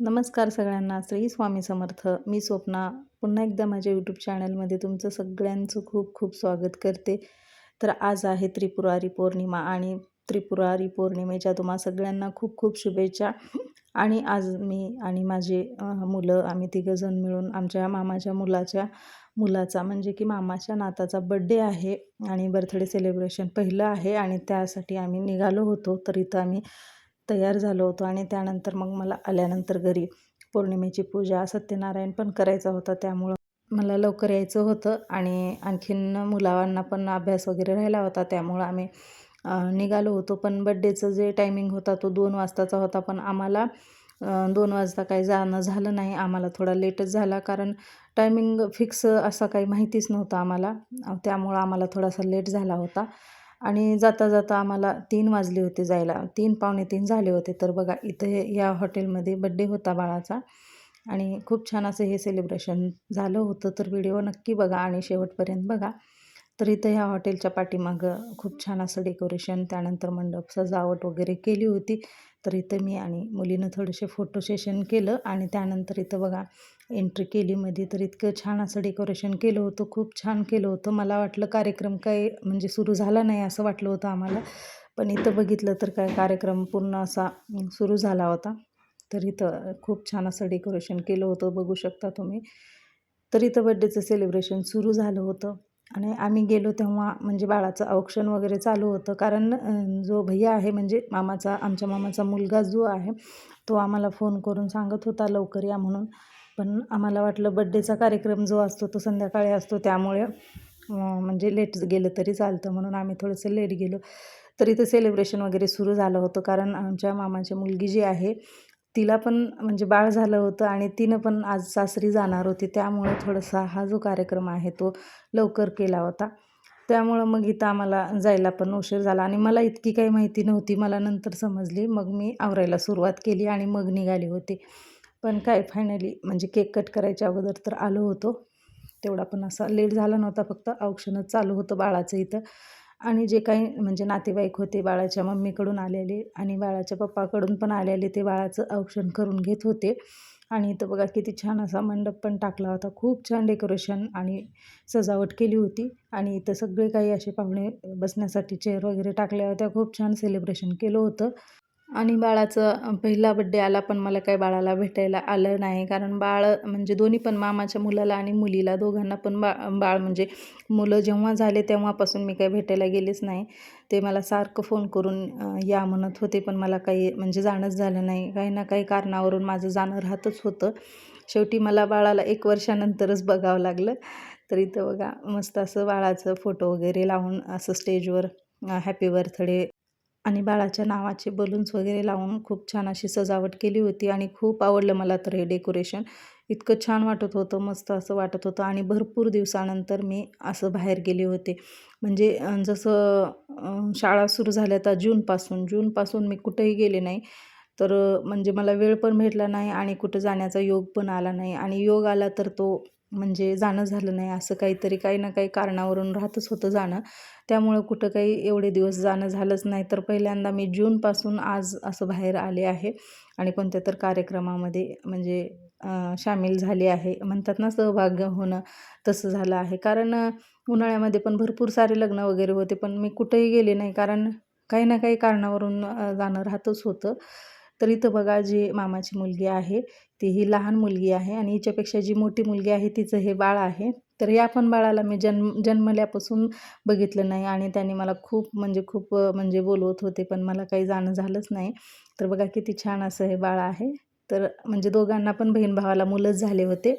नमस्कार सगळ्यांना. श्री स्वामी समर्थ. मी स्वप्ना. पुन्हा एकदा माझ्या यूट्यूब चॅनलमध्ये तुमचं सगळ्यांचं खूप खूप स्वागत करते. तर आज आहे त्रिपुरारी पौर्णिमा आणि त्रिपुरारी पौर्णिमेच्या तुम्हा सगळ्यांना खूप खूप शुभेच्छा. आणि आज मी आणि माझे मुलं आम्ही तिघंजण मिळून आमच्या मामाच्या मुलाच्या मुलाचा म्हणजे की मामाच्या नाताचा बड्डे आहे आणि बर्थडे सेलिब्रेशन पहिलं आहे आणि त्यासाठी आम्ही निघालो होतो. तर इथं आम्ही तयार झालो होतो आणि त्यानंतर मग मला आल्यानंतर घरी पौर्णिमेची पूजा सत्यनारायण पण करायचा होता. त्यामुळं मला लवकर यायचं होतं आणि आणखीन मुलांना पण अभ्यास वगैरे राहिला होता. त्यामुळं आम्ही निघालो होतो. पण बड्डेचं जे टायमिंग होता तो दोन वाजताचा होता. पण आम्हाला दोन वाजता काही जाणं झालं नाही. आम्हाला थोडा लेटच झाला कारण टायमिंग फिक्स असा काही माहितीच नव्हतं आम्हाला. त्यामुळं आम्हाला थोडासा लेट झाला होता. आणि जाता जाता आम्हाला तीन वाजले होते जायला. तीन पावणे तीन झाले होते. तर बघा इथे या हॉटेलमध्ये बड्डे होता बाळाचा. आणि खूप छान असं हे सेलिब्रेशन झालं होतं. तर व्हिडिओ नक्की बघा आणि शेवटपर्यंत बघा. तर इथं ह्या हॉटेलच्या पाठीमागं खूप छान असं डेकोरेशन त्यानंतर मंडप सजावट वगैरे केली होती. तर इथं मी आणि मुलीनं थोडेसे फोटो सेशन केलं आणि त्यानंतर इथं बघा एंट्री केली मध्ये तर इतकं छान असं डेकोरेशन केलं होतं खूप छान केलं होतं. मला वाटलं कार्यक्रम काय म्हणजे सुरू झाला नाही असं वाटलं होतं आम्हाला. पण इथं बघितलं तर काय कार्यक्रम पूर्ण असा सुरू झाला होता. तर इथं खूप छान असं डेकोरेशन केलं होतं बघू शकता तुम्ही. तर इथं बड्डेचं सेलिब्रेशन सुरू झालं होतं. आणि आम्ही गेलो तेव्हा म्हणजे बाळाचं औक्षण वगैरे चालू होतं. कारण जो भैया आहे म्हणजे मामाचा आमच्या मामाचा मुलगा जो आहे तो आम्हाला फोन करून सांगत होता लवकर या म्हणून. पण आम्हाला वाटलं बड्डेचा कार्यक्रम जो असतो तो संध्याकाळी असतो. त्यामुळे म्हणजे लेट गेलं तरी चालतं म्हणून आम्ही थोडंसं लेट गेलो. तरी ते सेलिब्रेशन वगैरे सुरू झालं होतं. कारण आमच्या मामाची मुलगी जी आहे तिला पण म्हणजे बाळ झालं होतं आणि तिनं पण आज सासरी जाणार होती. त्यामुळं थोडासा हा जो कार्यक्रम आहे तो लवकर केला होता. त्यामुळं मग इथं आम्हाला जायला पण उशीर झाला आणि मला इतकी काही माहिती नव्हती. मला नंतर समजली. मग मी आवरायला सुरुवात केली आणि मग निघाली होती. पण काय फायनली म्हणजे केक कट करायच्या अगोदर तर आलो होतो. तेवढा पण असा लेट झाला नव्हता फक्त. औक्षणच चालू होतं बाळाचं इथं. आणि जे काही म्हणजे नातेवाईक होते बाळाच्या मम्मीकडून आलेले आणि बाळाच्या पप्पाकडून पण आलेले ते बाळाचं औक्षण करून घेत होते. आणि इथं बघा किती छान असा मंडप पण टाकला होता. खूप छान डेकोरेशन आणि सजावट केली होती. आणि इथं सगळे काही असे पाहुणे बसण्यासाठी चेअर वगैरे टाकल्या होत्या. खूप छान सेलिब्रेशन केलं होतं. आणि बाळाचं पहिला बड्डे आला पण मला काही बाळाला भेटायला आलं नाही. कारण बाळ म्हणजे दोन्ही पण मामाच्या मुलाला आणि मुलीला दोघांना पण बा बाळ म्हणजे मुलं जेव्हा झाले तेव्हापासून मी काही भेटायला गेलेच नाही. ते मला सारखं फोन करून या म्हणत होते पण मला काही म्हणजे जाणंच झालं नाही. काही ना काही कारणावरून माझं जाणं राहतच होतं. शेवटी मला बाळाला एक वर्षानंतरच बघावं लागलं. तर इथं बघा मस्त असं बाळाचं फोटो वगैरे लावून असं स्टेजवर हॅपी बर्थडे आणि बाळाच्या नावाचे बलून्स वगैरे लावून खूप छान अशी सजावट केली होती आणि खूप आवडलं मला तर हे डेकोरेशन इतकं छान वाटत होतं मस्त असं वाटत होतं आणि भरपूर दिवसानंतर मी असं बाहेर गेले होते. म्हणजे जसं शाळा सुरू झाल्या तर जूनपासून जूनपासून मी कुठेही गेले नाही. तर म्हणजे मला वेळ पण भेटला नाही आणि कुठं जाण्याचा योग पण आला नाही. आणि योग आला तर तो म्हणजे जाणं झालं नाही असं काहीतरी काही ना काही कारणावरून राहतच होतं जाणं. त्यामुळं कुठं काही एवढे दिवस जाणं झालंच नाही. तर पहिल्यांदा मी जूनपासून आज असं बाहेर आले आहे आणि कोणत्या तर कार्यक्रमामध्ये म्हणजे सामील झाले आहे. म्हणतात ना सहभाग्य होणं तसं झालं आहे. कारण उन्हाळ्यामध्ये पण भरपूर सारे लग्न वगैरे होते पण मी कुठेही गेले नाही. कारण काही ना काही कारणावरून जाणं राहतच होतं. तर इथं बघा जी मामाची मुलगी आहे ती ही लहान मुलगी आहे आणि हिच्यापेक्षा जी मोठी मुलगी आहे तिचं हे बाळ आहे. तर या पण बाळाला मी जन्म जन्मल्यापासून बघितलं नाही आणि त्याने मला खूप म्हणजे खूप म्हणजे बोलवत होते पण मला काही जाणं झालंच नाही. तर बघा किती छान असं हे बाळ आहे. तर म्हणजे दोघांना पण बहीण भावाला मुलंच झाले होते.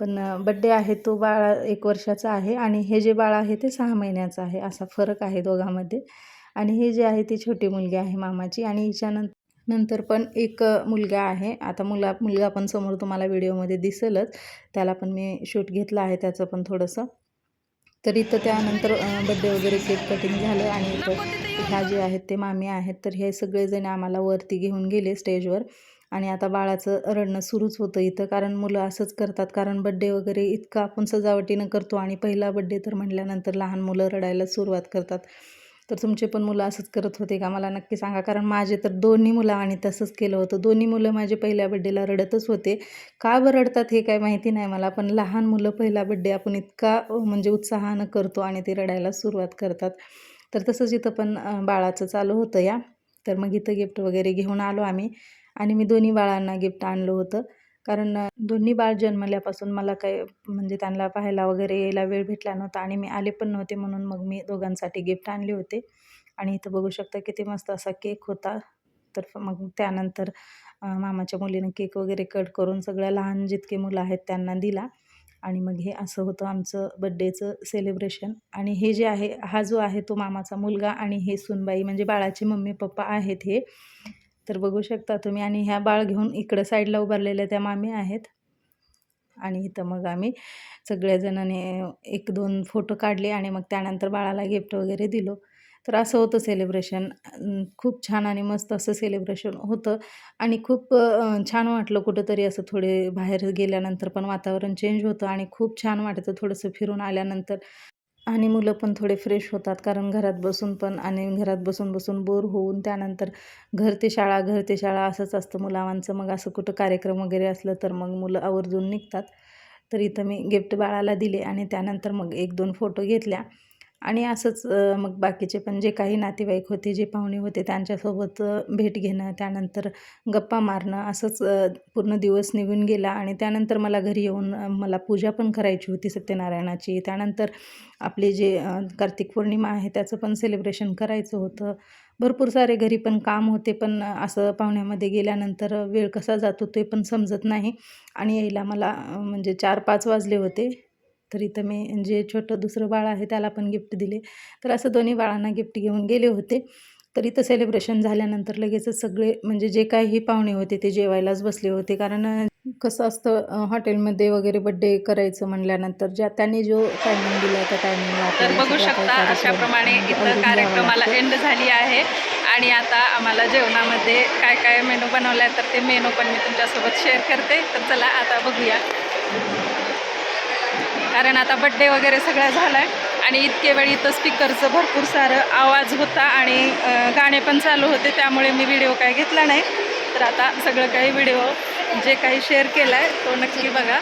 पण बड्डे आहे तो बाळ एक वर्षाचा आहे आणि हे जे बाळ आहे ते सहा महिन्याचं आहे. असा फरक आहे दोघांमध्ये. आणि हे जे आहे ती छोटी मुलगी आहे मामाची आणि हिच्यानंतर नंतर पण एक मुलगा आहे. आता मुला मुलगा पण समोर तुम्हाला व्हिडिओमध्ये दिसेलच. त्याला पण मी शूट घेतलं आहे त्याचं पण थोडंसं. तर इथं त्यानंतर बड्डे वगैरे केक कटिंग झालं आणि इथं ह्या जे आहेत ते मामी आहेत. तर हे सगळेजण आम्हाला वरती घेऊन गेले स्टेजवर. आणि आता बाळाचं रडणं सुरूच होतं इथं. कारण मुलं असंच करतात. कारण बड्डे वगैरे इतकं आपण सजावटीनं करतो आणि पहिला बड्डे तर म्हटल्यानंतर लहान मुलं रडायला सुरुवात करतात. तर तुमचे पण मुलं असंच करत होते का? मला नक्की सांगा. कारण माझे तर दोन्ही मुलं आणि तसंच केलं होतं. दोन्ही मुलं माझे पहिल्या बड्डेला रडतच होते. का बरं रडतात हे काय माहिती नाही मला पण लहान मुलं पहिला बड्डे आपण इतका म्हणजे उत्साहानं करतो आणि ते रडायला सुरुवात करतात. तर तसंच इथं पण बाळाचं चालू होतं या. तर मग इथं गिफ्ट वगैरे घेऊन आलो आम्ही. आणि मी दोन्ही बाळांना गिफ्ट आणलं होतं. कारण दोन्ही बाळ जन्मल्यापासून मला काही म्हणजे त्यांना पाहायला वगैरे यायला वेळ भेटला नव्हता आणि मी आले पण नव्हते म्हणून मग मी दोघांसाठी गिफ्ट आणले होते. आणि इथं बघू शकता किती मस्त असा केक होता. तर मग त्यानंतर मामाच्या मुलीनं केक वगैरे कट करून सगळ्या लहान जितके मुलं आहेत त्यांना दिला. आणि मग हे असं होतं आमचं बड्डेचं सेलिब्रेशन. आणि हे जे आहे हा जो आहे तो मामाचा मुलगा आणि हे सुनबाई म्हणजे बाळाचे मम्मी पप्पा आहेत हे. तर बघू शकता तुम्ही. आणि ह्या बाळ घेऊन इकडं साईडला उभारलेल्या त्या मामी आहेत. आणि इथं मग आम्ही सगळ्याजणांनी एक दोन फोटो काढले आणि मग त्यानंतर बाळाला गिफ्ट वगैरे दिलो. तर असं होतं सेलिब्रेशन खूप छान आणि मस्त असं सेलिब्रेशन होतं. आणि खूप छान वाटलं कुठंतरी असं थोडे बाहेर गेल्यानंतर पण वातावरण चेंज होतं आणि खूप छान वाटतं थोडंसं फिरून आल्यानंतर. आणि मुलं पण थोडे फ्रेश होतात. कारण घरात बसून पण आणि घरात बसून बसून बोर होऊन त्यानंतर घर ते शाळा घर ते शाळा असंच असतं मुलांचं. मग असं कुठं कार्यक्रम वगैरे असलं तर मग मुलं आवर्जून निघतात. तर इथं मी गिफ्ट बाळाला दिले आणि त्यानंतर मग एक दोन फोटो घेतल्या. आणि असंच मग बाकीचे पण जे काही नातेवाईक होते जे पाहुणे होते त्यांच्यासोबत भेट घेणं त्यानंतर गप्पा मारणं असंच पूर्ण दिवस निघून गेला. आणि त्यानंतर मला घरी येऊन मला पूजा पण करायची होती सत्यनारायणाची. त्यानंतर आपले जे कार्तिक पौर्णिमा आहे त्याचं पण सेलिब्रेशन करायचं होतं. भरपूर सारे घरी पण काम होते पण असं पाहुण्यामध्ये गेल्यानंतर वेळ कसा जातो ते पण समजत नाही. आणि यायला मला म्हणजे चार पाच वाजले होते. तर इथं मी जे छोटं दुसरं बाळ आहे त्याला पण गिफ्ट दिले. तर असं दोन्ही बाळांना गिफ्ट घेऊन गेले होते. तर इथं सेलिब्रेशन झाल्यानंतर लगेचच सगळे म्हणजे जे काही पाहुणे होते ते जेवायलाच बसले होते. कारण कसं असतं हॉटेलमध्ये वगैरे बड्डे करायचं म्हणल्यानंतर ज्या त्यांनी जो टायमिंग दिला त्या टायमिंगला तर बघू शकता अशाप्रमाणे इथं कार्यक्रमाला एंड झाली आहे. आणि आता आम्हाला जेवणामध्ये काय काय मेनू बनवला आहे तर ते मेनू पण मी तुमच्यासोबत शेअर करते. तर चला आता बघूया. कारण आता बड्डे वगैरे सगळा झाला आहे आणि इतके वेळ इथं स्पीकरचं भरपूर सारं आवाज होता आणि गाणे पण चालू होते त्यामुळे मी व्हिडिओ काय घेतला नाही. तर आता सगळं काही व्हिडिओ जे काही शेअर केला आहे तो नक्की बघा.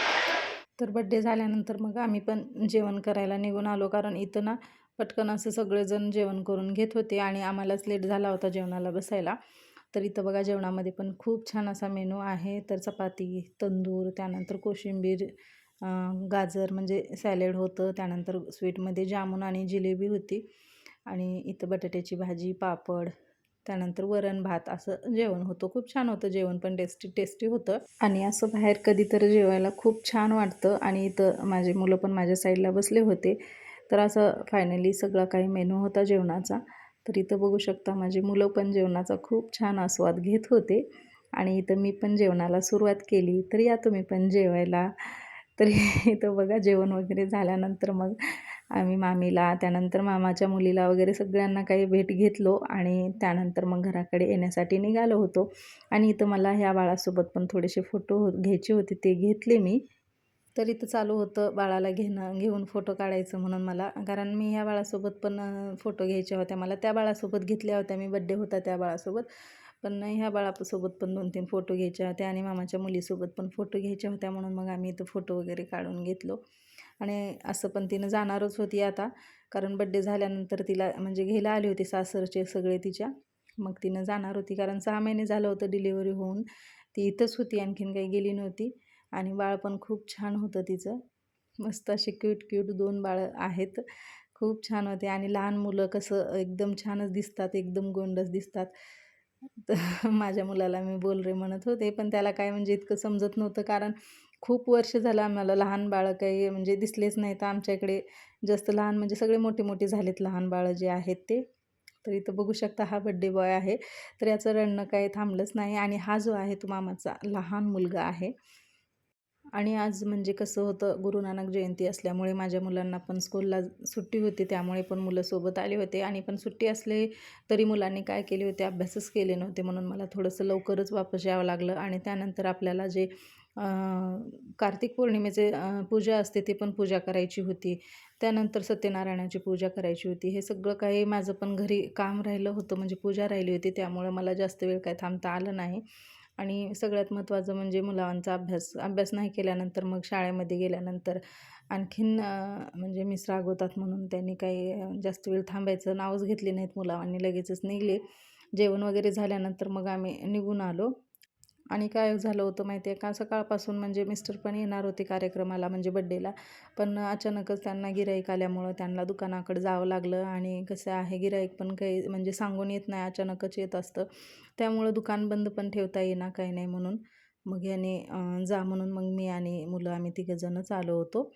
तर बड्डे झाल्यानंतर मग आम्ही पण जेवण करायला निघून आलो कारण इथं ना पटकन असं सगळेजण जेवण करून घेत होते आणि आम्हालाच लेट झाला होता जेवणाला बसायला. तर इथं बघा जेवणामध्ये पण खूप छान असा मेनू आहे. तर चपाती तंदूर त्यानंतर कोशिंबीर गाजर म्हणजे सॅलेड होतं त्यानंतर स्वीटमध्ये जामून आणि जिलेबी होती. आणि इथं बटाट्याची भाजी पापड त्यानंतर वरण भात असं जेवण होतं. खूप छान होतं जेवण पण टेस्टी टेस्टी होतं. आणि असं बाहेर कधीतरी जेवायला खूप छान वाटतं. आणि इथं माझे मुलं पण माझ्या साईडला बसले होते. तर असं फायनली सगळा काही मेनू होता जेवणाचा. तर इथं बघू शकता माझी मुलं पण जेवणाचा खूप छान आस्वाद घेत होते. आणि इथं मी पण जेवणाला सुरुवात केली. तर या तुम्ही पण जेवायला. तर इथं बघा जेवण वगैरे झाल्यानंतर मग आम्ही मामीला त्यानंतर मामाच्या मुलीला वगैरे सगळ्यांना काही भेट घेतलो आणि त्यानंतर मग घराकडे येण्यासाठी निघालो होतो. आणि इथं मला ह्या बाळासोबत पण थोडेसे फोटो हो घ्यायचे होते ते घेतले मी. तर इथं चालू होतं बाळाला घेणं घेऊन फोटो काढायचं म्हणून मला. कारण मी ह्या बाळासोबत पण फोटो घ्यायच्या होत्या. मला त्या बाळासोबत घेतल्या होत्या. मी बड्डे होता त्या बाळासोबत. पण ह्या बाळासोबत पण दोन तीन फोटो घ्यायच्या होत्या आणि मामाच्या मुलीसोबत पण फोटो घ्यायच्या होत्या म्हणून मग आम्ही इथं फोटो वगैरे काढून घेतलो. आणि असं पण तिनं जाणारच होती आता कारण बड्डे झाल्यानंतर तिला म्हणजे घ्यायला आले होते सासरचे सगळे तिच्या. मग तिनं जाणार होती कारण सहा महिने झालं होतं डिलिव्हरी होऊन. ती इथंच होती आणखीन काही गेली नव्हती. आणि बाळ पण खूप छान होतं तिचं. मस्त असे क्यूट क्यूट दोन बाळं आहेत. खूप छान होते. आणि लहान मुलं कसं एकदम छानच दिसतात एकदम गोंडच दिसतात. तर माझ्या मुलाला मी बोल रे म्हणत होते पण त्याला काय म्हणजे इतकं समजत नव्हतं. कारण खूप वर्ष झालं आम्हाला लहान बाळं काही म्हणजे दिसलेच नाही. तर आमच्या इकडे जास्त लहान म्हणजे सगळे मोठे मोठे झालेत लहान बाळं जे आहेत ते. तर इथं बघू शकता हा बड्डे बॉय आहे. तर याचं रडणं काही थांबलंच नाही. आणि हा जो आहे तो मामाचा लहान मुलगा आहे. आणि आज म्हणजे कसं होतं गुरु नानक जयंती असल्यामुळे माझ्या मुलांना पण स्कूलला सुट्टी होती त्यामुळे पण मुलं सोबत आले होते. आणि पण सुट्टी असले तरी मुलांनी काय केले होते अभ्यासच केले नव्हते. म्हणून मला थोडंसं लवकरच वापस यावं लागलं. आणि त्यानंतर आपल्याला जे कार्तिक पौर्णिमेचे पूजा असते ती पण पूजा करायची होती. त्यानंतर सत्यनारायणाची पूजा करायची होती. हे सगळं काही माझं पण घरी काम राहिलं होतं. म्हणजे पूजा राहिली होती. त्यामुळं मला जास्त वेळ काय थांबता आलं नाही. आणि सगळ्यात महत्त्वाचं म्हणजे मुलांचा अभ्यास अभ्यास नाही केल्यानंतर मग शाळेमध्ये गेल्यानंतर आणखीन म्हणजे मिस रागवतात म्हणून त्यांनी काही जास्त वेळ थांबायचं नावच घेतली नाहीत मुलांनी लगेचच निघले. जेवण वगैरे झाल्यानंतर मग आम्ही निघून आलो. आणि काय झालं होतं माहिती आहे का? सकाळपासून म्हणजे मिस्टर पण येणार होते कार्यक्रमाला म्हणजे बड्डेला पण अचानकच त्यांना गिराईक आल्यामुळं त्यांना दुकानाकडे जावं लागलं आणि कसं आहे गिराईक पण काही म्हणजे सांगून येत नाही अचानकच येत असतं. त्यामुळं दुकान बंद पण ठेवता येईना काही नाही म्हणून. मग याने जा म्हणून मग मी आणि मुलं आम्ही तिघंजणंच आलो होतो.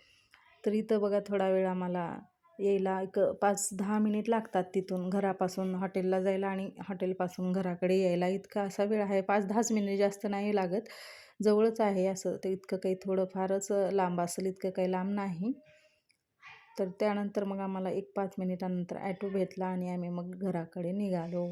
तर इथं बघा थोडा वेळ आम्हाला यायला एक पाच दहा मिनिट लागतात तिथून घरापासून हॉटेलला जायला आणि हॉटेलपासून घराकडे यायला. इतका असा वेळ आहे पाच दहाच मिनिट जास्त नाही लागत. जवळच आहे असं ते इतकं काही थोडं फारच लांब असेल इतकं काही लांब नाही. तर त्यानंतर मग आम्हाला एक पाच मिनिटानंतर ॲटो भेटला आणि आम्ही मग घराकडे निघालो.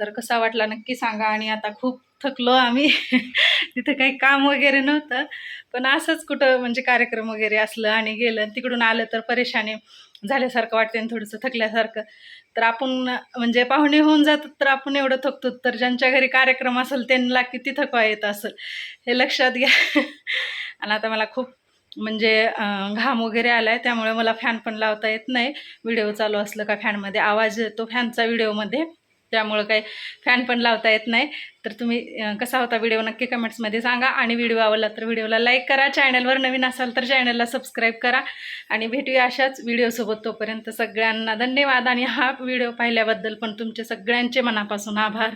तर कसा वाटला नक्की सांगा. आणि आता खूप थकलो आम्ही. तिथं काही काम वगैरे नव्हतं. पण असंच कुठं म्हणजे कार्यक्रम वगैरे असलं आणि गेलं तिकडून आलं तर परेशानी झाल्यासारखं वाटते आणि थोडंसं थकल्यासारखं. तर आपण म्हणजे पाहुणे होऊन जातात तर आपण एवढं थकतो. तर ज्यांच्या घरी कार्यक्रम असेल त्यांना किती थकवा येत असेल हे लक्षात घ्या. आणि आता मला खूप म्हणजे घाम वगैरे आला आहे त्यामुळे मला फॅन पण लावता येत नाही. व्हिडिओ चालू असलं का फॅनमध्ये आवाज येतो फॅनचा व्हिडिओमध्ये. त्यामुळं काही फॅन पण लावता येत नाही. तर तुम्ही कसा होता व्हिडिओ नक्की कमेंट्समध्ये सांगा. आणि व्हिडिओ आवडला तर व्हिडिओला लाईक करा. चॅनलवर नवीन असाल तर चॅनलला सबस्क्राईब करा. आणि भेटूया अशाच व्हिडिओसोबत तोपर्यंत सगळ्यांना धन्यवाद. आणि हा व्हिडिओ पाहिल्याबद्दल पण तुमचे सगळ्यांचे मनापासून आभार.